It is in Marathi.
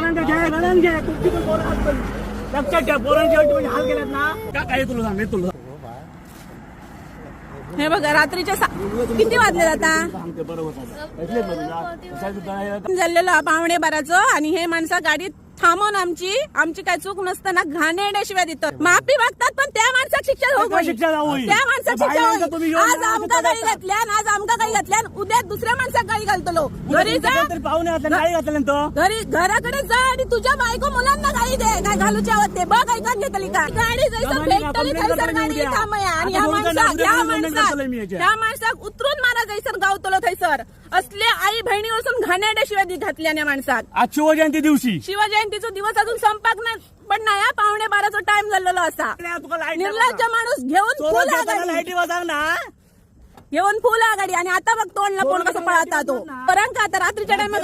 पोरांना घ्या गणन घ्या तुमची पण पोरं असतील. लक्षात घ्या पोरांची अल्टी हाल केल्यात ना का काय तुला सांग तुला हे बघा रात्रीच्या सा- किती वाजले आता सांगते बरोबर ऐकलेत ना तुला? कशाचं काय? झालेलं पावणे बाराचं आणि हे माणसं गाडीत थांबून आमची आमची काय चूक नसताना घाणेरड्या शिवाय देतात माफी मागतात पण त्या माणसात होऊ काय शिक्षा होईल? त्या शिक्षा बाहेर तुम्ही होईल. येऊन आज आमका असं गाडी करता. घातल्या आणि आज आमका गाडी घातल्या आणि उद्या दुसऱ्या माणसात गाडी घालतो लो. घरी जा पाहुणे असले नाही घातले ना तो घरी घराकडे जा आणि तुझ्या बायको मुलांना गाडी दे काय घालूच्या आहोत ते बघ ऐकत घेतली का गाडी जैसं का भेटतली complaint थैसर करता गाडी येऊ द्या. थांबया आणि आता बोलता complaint माणसाक करतोय मी याच्या. त्या माणसाक उतरून मारा जैसर गावतलो थैसर असले आई बहिणीवरसून घाणेरड्या शिवाय दी घातल्या या माणसाक आज शिवजयंती दिवशी. शिवजयंतीचा दिवस अजून संपाक नाही पण नाही पावणे बाराचा टाइम झालेला असा. निर्लज्ज माणूस घेऊन फुल आघाडी. घेऊन फुल आघाडी. आणि आता बघ तोंडला पोण कसं पळता तो. कारण का आता रात्रीच्या टाइम